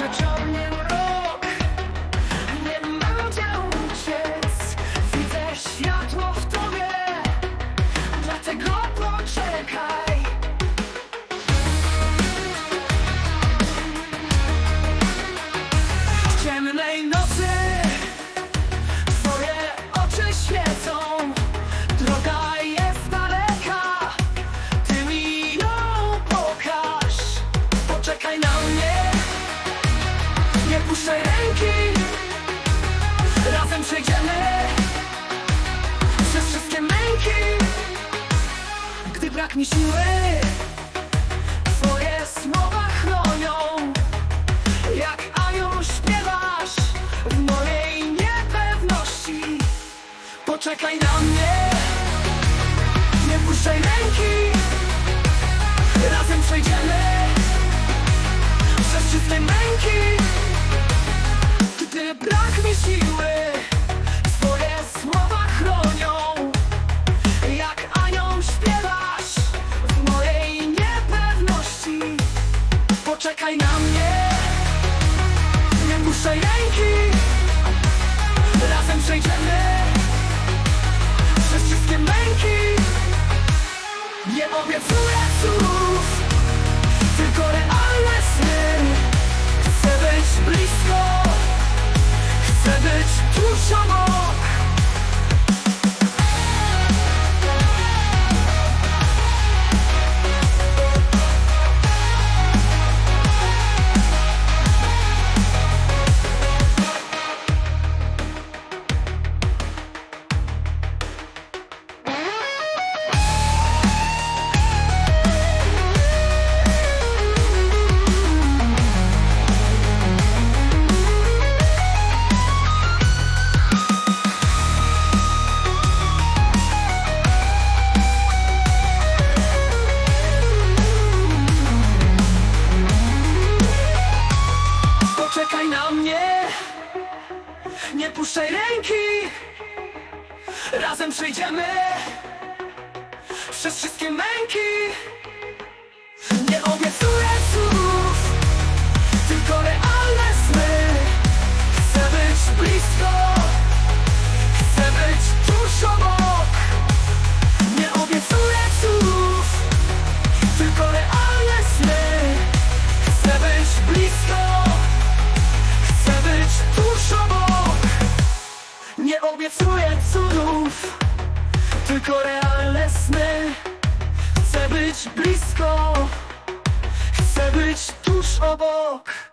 Це чорні морози Puszczaj ręki. Razem przejdziemy Przez wszystkie męki. Gdy brak mi siły Twoje słowa chronią. Jak anioł śpiewasz W mojej niepewności. Poczekaj na mnie Nie puszczaj ręki. Razem przejdziemy Nie obiecuję cudów Poczekaj na mnie. Nie puszczaj ręki. Razem przejdziemy Przez wszystkie męki. Nie obiecuję obiecuję cudów Tylko realne sny. Chcę być blisko Chcę być tuż obok